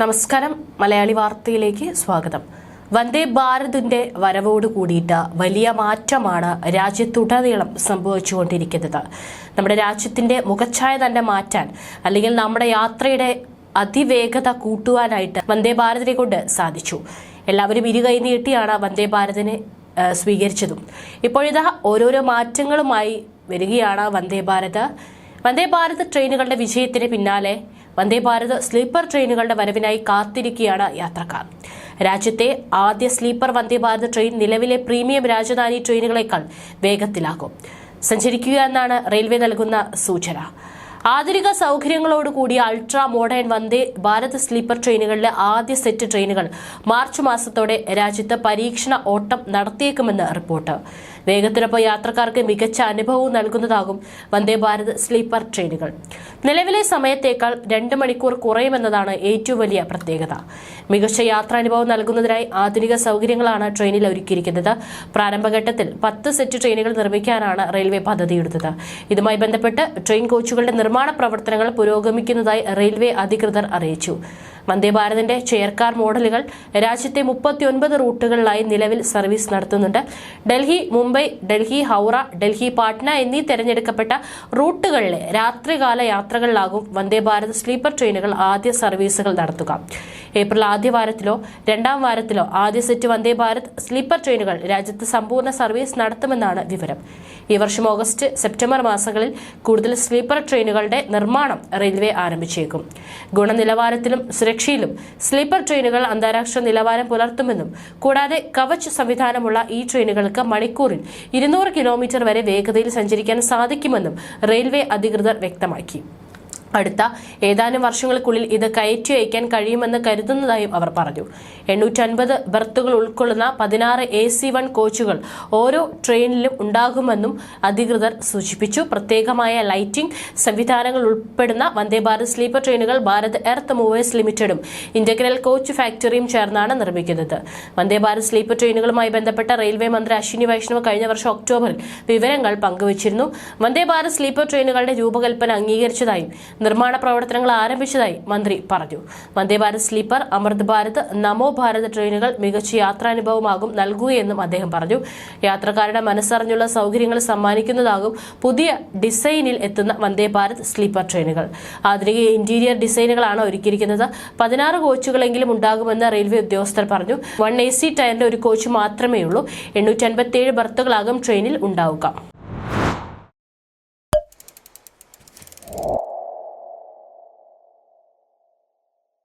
നമസ്കാരം. മലയാളി വാർത്തയിലേക്ക് സ്വാഗതം. വന്ദേ ഭാരതിന്റെ വരവോട് കൂടിയിട്ട് വലിയ മാറ്റമാണ് രാജ്യത്തുടനീളം സംഭവിച്ചുകൊണ്ടിരിക്കുന്നത്. നമ്മുടെ രാജ്യത്തിന്റെ മുഖച്ഛായ തന്നെ മാറ്റാൻ അല്ലെങ്കിൽ നമ്മുടെ യാത്രയുടെ അതിവേഗത കൂട്ടുവാനായിട്ട് വന്ദേ ഭാരതിനെ കൊണ്ട് സാധിച്ചു. എല്ലാവരും ഇരുകൈ നീട്ടിയാണ് വന്ദേ ഭാരതിനെ സ്വീകരിച്ചതും. ഇപ്പോഴിതാ ഓരോരോ മാറ്റങ്ങളുമായി വരികയാണ് വന്ദേ ഭാരത്. വന്ദേ ഭാരത് ട്രെയിനുകളുടെ വിജയത്തിന് പിന്നാലെ വന്ദേ ഭാരത് സ്ലീപ്പർ ട്രെയിനുകളുടെ വരവിനായി കാത്തിരിക്കുകയാണ് യാത്രക്കാർ. രാജ്യത്തെ ആദ്യ സ്ലീപ്പർ വന്ദേ ഭാരത് ട്രെയിൻ നിലവിലെ പ്രീമിയം രാജധാനി ട്രെയിനുകളെക്കാൾ വേഗത്തിലാകും. സഞ്ചരിക്കുക എന്നാണ് റെയിൽവേ നൽകുന്ന സൂചന. ആധുനിക സൗകര്യങ്ങളോടുകൂടിയ ultra modern Vande Bharat sleeper ട്രെയിനുകളിലെ ആദ്യ സെറ്റ് ട്രെയിനുകൾ മാർച്ച് മാസത്തോടെ രാജ്യത്ത് പരീക്ഷണ ഓട്ടം നടത്തിയേക്കുമെന്ന് റിപ്പോർട്ട്. വേഗത്തിനൊപ്പം യാത്രക്കാർക്ക് മികച്ച അനുഭവവും നൽകുന്നതാകും വന്ദേ ഭാരത് സ്ലീപ്പർ ട്രെയിനുകൾ. നിലവിലെ സമയത്തേക്കാൾ രണ്ട് മണിക്കൂർ കുറയുമെന്നതാണ് ഏറ്റവും വലിയ പ്രത്യേകത. മികച്ച യാത്രാനുഭവം നൽകുന്നതിനായി ആധുനിക സൗകര്യങ്ങളാണ് ട്രെയിനിൽ ഒരുക്കിയിരിക്കുന്നത്. പ്രാരംഭഘട്ടത്തിൽ പത്ത് സെറ്റ് ട്രെയിനുകൾ നിർമ്മിക്കാനാണ് റെയിൽവേ പദ്ധതിയിടുന്നത് ഇതുമായി ബന്ധപ്പെട്ട് ട്രെയിൻ കോച്ചുകളുടെ നിർമ്മാണ പ്രവർത്തനങ്ങൾ പുരോഗമിക്കുന്നതായി റെയിൽവേ അധികൃതർ അറിയിച്ചു. വന്ദേ ഭാരതിന്റെ ചെയർകാർ മോഡലുകൾ രാജ്യത്തെ മുപ്പത്തിയൊൻപത് റൂട്ടുകളിലായി നിലവിൽ സർവീസ് നടത്തുന്നുണ്ട്. ഡൽഹി മുംബൈ ഡൽഹി ഹൗറ ഡൽഹി പാട്ന എന്നീ തെരഞ്ഞെടുക്കപ്പെട്ട റൂട്ടുകളിലെ രാത്രികാല യാത്രകളിലാകും വന്ദേഭാരത് സ്ലീപ്പർ ട്രെയിനുകൾ ആദ്യ സർവീസുകൾ നടത്തുക. ഏപ്രിൽ ആദ്യ വാരത്തിലോ രണ്ടാം വാരത്തിലോ ആദ്യ സെറ്റ് വന്ദേഭാരത് സ്ലീപ്പർ ട്രെയിനുകൾ രാജ്യത്ത് സമ്പൂർണ സർവീസ് നടത്തുമെന്നാണ് വിവരം. ഈ വർഷം ഓഗസ്റ്റ് സെപ്റ്റംബർ മാസങ്ങളിൽ കൂടുതൽ സ്ലീപ്പർ ട്രെയിനുകളുടെ നിർമ്മാണം റെയിൽവേ ആരംഭിച്ചേക്കും. ഗുണനിലവാരത്തിലും സുരക്ഷയിലും സ്ലീപ്പർ ട്രെയിനുകൾ അന്താരാഷ്ട്ര നിലവാരം പുലർത്തുമെന്നും കൂടാതെ കവച് സംവിധാനമുള്ള ഈ ട്രെയിനുകൾക്ക് മണിക്കൂറിൽ ഇരുന്നൂറ് കിലോമീറ്റർ വരെ വേഗതയിൽ സഞ്ചരിക്കാൻ സാധിക്കുമെന്നും റെയിൽവേ അധികൃതർ വ്യക്തമാക്കി. അടുത്ത ഏതാനും വർഷങ്ങൾക്കുള്ളിൽ ഇത് കയറ്റി അയക്കാൻ കഴിയുമെന്ന് കരുതുന്നതായും അവർ പറഞ്ഞു. എണ്ണൂറ്റൻപത് ബർത്തുകൾ ഉൾക്കൊള്ളുന്ന പതിനാറ് എ സി വൺ കോച്ചുകൾ ഓരോ ട്രെയിനിലും ഉണ്ടാകുമെന്നും അധികൃതർ സൂചിപ്പിച്ചു. പ്രത്യേകമായ ലൈറ്റിംഗ് സംവിധാനങ്ങൾ ഉൾപ്പെടുന്ന വന്ദേ ഭാരത് സ്ലീപ്പർ ട്രെയിനുകൾ ഭാരത് എർത്ത് മൂവേഴ്സ് ലിമിറ്റഡും ഇന്റഗ്രൽ കോച്ച് ഫാക്ടറിയും ചേർന്നാണ് നിർമ്മിക്കുന്നത്. വന്ദേ ഭാരത് സ്ലീപ്പർ ട്രെയിനുകളുമായി ബന്ധപ്പെട്ട റെയിൽവേ മന്ത്രി അശ്വിനി വൈഷ്ണവ് കഴിഞ്ഞ വർഷം ഒക്ടോബറിൽ വിവരങ്ങൾ പങ്കുവച്ചിരുന്നു. വന്ദേ ഭാരത് സ്ലീപ്പർ ട്രെയിനുകളുടെ രൂപകൽപ്പന അംഗീകരിച്ചതായും നിർമ്മാണ പ്രവർത്തനങ്ങൾ ആരംഭിച്ചതായി മന്ത്രി പറഞ്ഞു. വന്ദേ ഭാരത് സ്ലീപ്പർ അമൃത് ഭാരത് നമോ ഭാരത് ട്രെയിനുകൾ മികച്ച യാത്രാനുഭവമാകും നൽകുകയെന്നും അദ്ദേഹം പറഞ്ഞു. യാത്രക്കാരുടെ മനസ്സറിഞ്ഞുള്ള സൗകര്യങ്ങൾ സമ്മാനിക്കുന്നതാകും പുതിയ ഡിസൈനിൽ എത്തുന്ന വന്ദേ ഭാരത് സ്ലീപ്പർ ട്രെയിനുകൾ. ആധുനിക ഇന്റീരിയർ ഡിസൈനുകളാണ് ഒരുക്കിയിരിക്കുന്നത്. പതിനാറ് കോച്ചുകളെങ്കിലും ഉണ്ടാകുമെന്ന് റെയിൽവേ ഉദ്യോഗസ്ഥർ പറഞ്ഞു. വൺ എ സി ടയറിന്റെ ഒരു കോച്ച് മാത്രമേ ഉള്ളൂ. എണ്ണൂറ്റി അൻപത്തിയേഴ് ബർത്തുകളാകും ട്രെയിനിൽ ഉണ്ടാവുക.